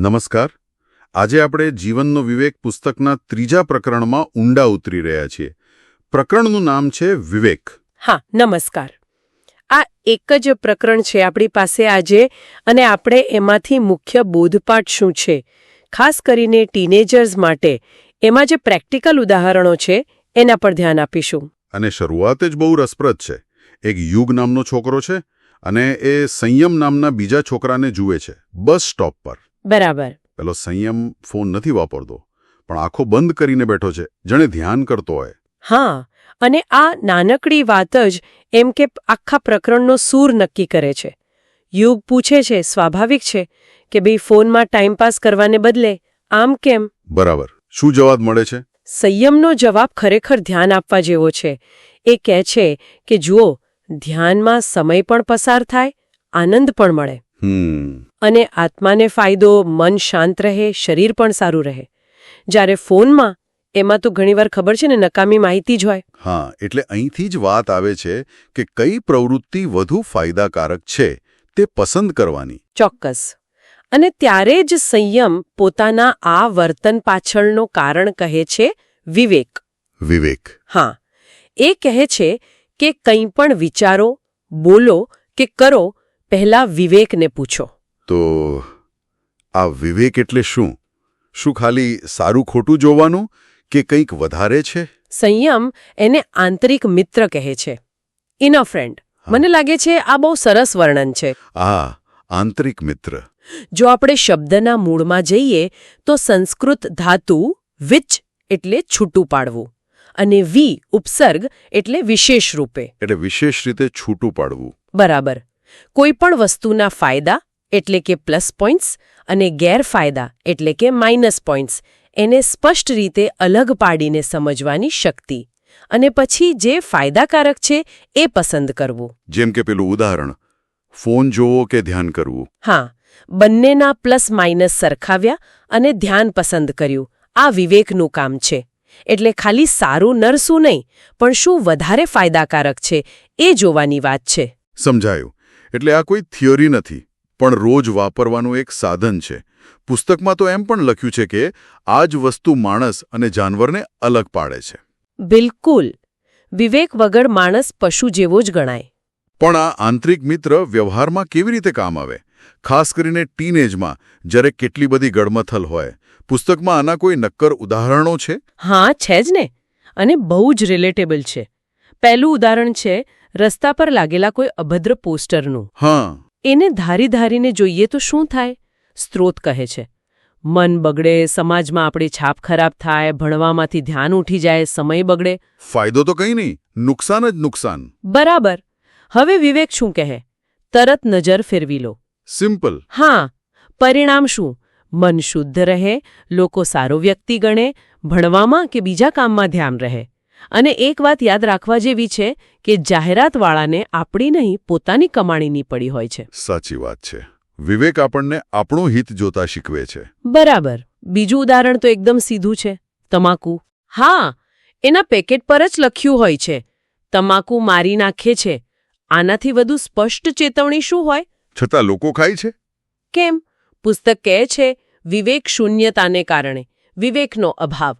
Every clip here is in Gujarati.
નમસ્કાર. આજે આપણે જીવનનો વિવેક પુસ્તકના ત્રીજા પ્રકરણમાં ઊંડા ઉતરી રહ્યા છીએ. પ્રકરણનું નામ છે વિવેક. હા નમસ્કાર. આ એક જ પ્રકરણ છે આપણી પાસે આજે અને આપણે એમાંથી મુખ્ય બોધપાઠ શું છે? ખાસ કરીને ટીનેજર્સ માટે. એમાં જે પ્રેક્ટિકલ ઉદાહરણો છે એના પર ધ્યાન આપીશું. અને શરૂઆત જ બહુ રસપ્રદ છે. એક યુગ નામનો છોકરો છે અને એ સંયમ નામના બીજા છોકરાને જુએ છે. બસ સ્ટોપ પર. બરાબર. પેલો સંયમ ફોન નથી વાપરતો પણ આંખો બંધ કરીને બેઠો છે જાણે ધ્યાન કરતો હોય. હા અને આ નાનકડી વાત જ એમ કે આખા પ્રકરણનો સૂર નક્કી કરે છે. યુગ પૂછે છે સ્વાભાવિક છે કે ભાઈ ફોનમાં ટાઈમપાસ કરવાને બદલે આમ કેમ? બરાબર. શું જવાબ મળે છે? સંયમનો જવાબ ખરેખર ધ્યાન આપવા જેવો છે. એ કહે છે કે જુઓ ધ્યાનમાં સમય પણ પસાર થાય આનંદ પણ મળે. અને આત્માને ફાયદો મન શાંત રહે શરીર પણ સારું રહે. જ્યારે ફોનમાં એમાં તો ઘણીવાર ખબર છે ને નકામી માહિતી જ હોય. હા એટલે અહીંથી જ વાત આવે છે કે કઈ પ્રવૃત્તિ વધુ ફાયદાકારક છે તે પસંદ કરવાની. ચોક્કસ. અને ત્યારે જ સંયમ પોતાના આ વર્તન પાછળનો કારણ કહે છે વિવેક. વિવેક. હા. એ કહે છે કે કંઈ પણ વિચારો બોલો કે કરો પહેલા વિવેકને પૂછો. તો આ વિવેક એટલે શું? શું ખાલી સારું ખોટું જોવાનું કે કંઈક વધારે છે? સંયમ એને આંતરિક મિત્ર કહે છે. ઇનર ફ્રેન્ડ મને લાગે છે આ બહુ સરસ વર્ણન છે. આ આંતરિક મિત્ર. જો આપણે શબ્દના મૂળમાં જઈએ તો સંસ્કૃત ધાતુ વિચ એટલે છૂટું પાડવું અને વી ઉપસર્ગ એટલે વિશેષ રૂપે. એટલે વિશેષ રીતે છૂટું પાડવું. બરાબર. કોઈ પણ વસ્તુના ફાયદા એટલે કે પ્લસ પોઈન્ટ્સ અને ગેરફાયદા એટલે કે માઇનસ પોઈન્ટ્સ એને સ્પષ્ટ રીતે અલગ પાડીને સમજવાની શક્તિ અને પછી જે ફાયદાકારક છે એ પસંદ કરવું. જેમ કે પેલું ઉદાહરણ ફોન જોવો કે ધ્યાન કરવું. હા બંનેના પ્લસ માઇનસ સરખાવ્યા અને ધ્યાન પસંદ કર્યું. આ વિવેકનું કામ છે. એટલે ખાલી સારું નરસું નહીં પણ શું વધારે ફાયદાકારક છે એ જોવાની વાત છે. સમજાયું. એટલે આ કોઈ થિયરી નથી પણ રોજ વાપરવાનું એક સાધન છે. પુસ્તકમાં તો એમ પણ લખ્યું છે કે આ જ વસ્તુ માણસ અને જાનવરને અલગ પાડે છે. બિલકુલ. વિવેક વગર માણસ પશુ જેવો જ ગણાય. પણ આ આંતરિક મિત્ર વ્યવહારમાં કેવી રીતે કામ આવે? ખાસ કરીને ટીનેજમાં જ્યારે કેટલી બધી ગડમથલ હોય. પુસ્તકમાં આના કોઈ નક્કર ઉદાહરણો છે? હા છે જ ને. અને બહુ જ રિલેટેબલ છે. પહેલું ઉદાહરણ છે રસ્તા પર લાગેલા કોઈ અભદ્ર પોસ્ટરનું. હા. એને ધારી ધારીને જોઈએ તો શું થાય? સ્ત્રોત કહે છે. મન બગડે સમાજમાં આપણી છાપ ખરાબ થાય ભણવામાંથી ધ્યાન ઉઠી જાય સમય બગડે. ફાયદો તો કંઈ નહીં નુકસાન જ નુકસાન. બરાબર. હવે વિવેક શું કહે? તરત નજર ફેરવી લો. સિમ્પલ. હા. પરિણામ શું? મન શુદ્ધ રહે લોકો સારો વ્યક્તિ ગણે ભણવામાં કે બીજા કામમાં ધ્યાન રહે? અને એક વાત યાદ રાખવા જેવી છે કે જાહેરાતવાળાને આપણી નહીં પોતાની કમાણીની પડી હોય છે. સાચી વાત છે. વિવેક આપણને આપણું હિત જોતા શીખવે છે. બરાબર. બીજું ઉદાહરણ તો એકદમ સીધું છે. તમાકુ. હા એના પેકેટ પર જ લખ્યું હોય છે. તમાકુ મારી નાખે છે. આનાથી વધુ સ્પષ્ટ ચેતવણી શું હોય? છતાં લોકો ખાય છે? કેમ? પુસ્તક કહે છે વિવેક શૂન્યતાને કારણે. વિવેકનો અભાવ.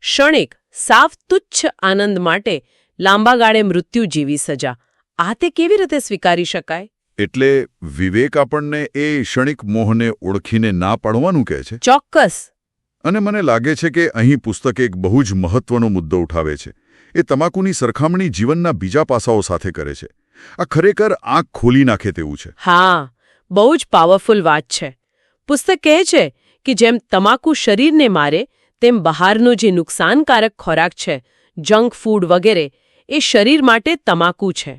ક્ષણિક સાફ તુચ્છ આનંદ માટે લાંબા ગાળે મૃત્યુ જીવી સજા. આ તે કેવી રીતે સ્વીકારી શકાય? એટલે વિવેક આપણને એ ક્ષણિક મોહને ઓળખીને ના પાડવાનું કહે છે? ચોક્કસ. અને મને લાગે છે કે અહીં પુસ્તક એક બહુ જ મહત્વનો મુદ્દો ઉઠાવે છે. એ તમાકુની સરખામણી જીવનના બીજા પાસાઓ સાથે કરે છે. આ ખરેખર આંખ ખોલી નાખે તેવું છે. હા બહુ જ પાવરફુલ વાત છે. પુસ્તક કહે છે કે જેમ તમાકુ શરીરને મારે તેમ બહારનો જે નુકસાનકારક ખોરાક છે જંક ફૂડ વગેરે એ શરીર માટે તમાકુ છે.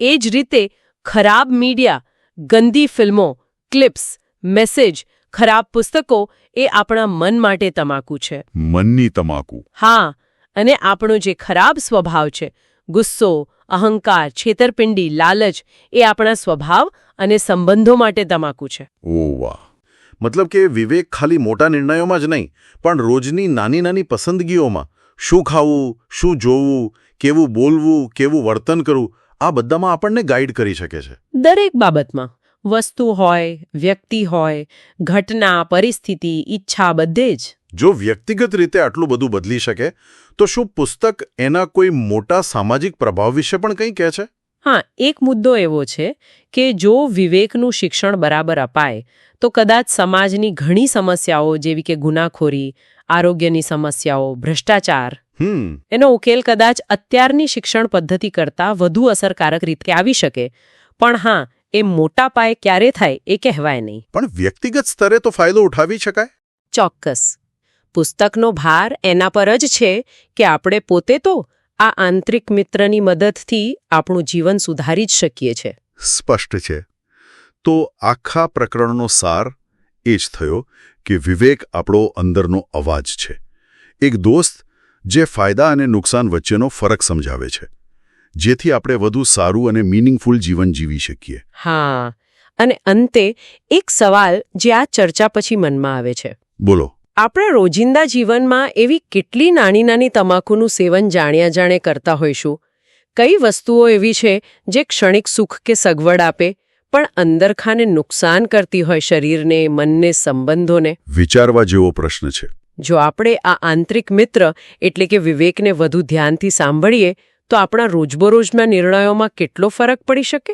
એ જ રીતે ખરાબ મીડિયા ગંદી ફિલ્મો ક્લિપ્સ મેસેજ ખરાબ પુસ્તકો એ આપણા મન માટે તમાકુ છે. મનની તમાકુ. હા અને આપણો જે ખરાબ સ્વભાવ છે ગુસ્સો અહંકાર છેતરપિંડી લાલચ એ આપણા સ્વભાવ અને સંબંધો માટે તમાકુ છે. ઓ વાહ. મતલબ કે વિવેક ખાલી મોટા નિર્ણયોમાં જ નહીં પણ રોજની નાની નાની પસંદગીઓમાં. શું ખાવું શું જોવું કેવું બોલવું કેવું વર્તન કરવું આ બધામાં આપણને ગાઈડ કરી શકે છે. દરેક બાબતમાં. વસ્તુ હોય વ્યક્તિ હોય ઘટના પરિસ્થિતિ ઈચ્છા બધે જ. જો વ્યક્તિગત રીતે આટલું બધું બદલી શકે તો શું પુસ્તક એના કોઈ મોટા સામાજિક પ્રભાવ વિશે પણ કંઈ કહે છે? હા એક મુદ્દો એવો છે કે જો વિવેકનું શિક્ષણ બરાબર અપાય તો કદાચ સમાજની ઘણી સમસ્યાઓ જેવી કે ગુનાખોરી આરોગ્યની સમસ્યાઓ ભ્રષ્ટાચાર એનો ઉકેલ કદાચ અત્યારની શિક્ષણ પદ્ધતિ કરતાં વધુ અસરકારક રીતે આવી શકે. પણ હા એ મોટા પાયે ક્યારે થાય એ કહેવાય નહીં. પણ વ્યક્તિગત સ્તરે તો ફાયદો ઉઠાવી શકાય? ચોક્કસ. પુસ્તકનો ભાર એના પર જ છે કે આપણે પોતે તો આ આંતરિક મિત્રની મદદથી આપણું જીવન સુધારી જ શકીએ છે. સ્પષ્ટ છે. તો આખા પ્રકરણનો સાર એ જ થયો કે વિવેક આપણો અંદરનો અવાજ છે. એક દોસ્ત જે ફાયદા અને નુકસાન વચ્ચેનો ફરક સમજાવે છે. જેથી આપણે વધુ સારું અને મિનિંગફુલ જીવન જીવી શકીએ. હા. અને અંતે એક સવાલ જે આ ચર્ચા પછી મનમાં આવે છે. બોલો. આપણે રોજિંદા જીવનમાં એવી કેટલી નાની નાની તમાકુનું સેવન જાણ્યા જાણે કરતા હોઈશું. કઈ વસ્તુઓ એવી છે જે ક્ષણિક સુખ કે સગવડ આપે પણ અંદરખાને નુકસાન કરતી હોય શરીરને મનને સંબંધોને? વિચારવા જેવો પ્રશ્ન છે. જો આપણે આ આંતરિક મિત્ર એટલે કે વિવેકને વધુ ધ્યાનથી સાંભળીએ તો આપણા રોજબરોજના નિર્ણયોમાં કેટલો ફરક પડી શકે?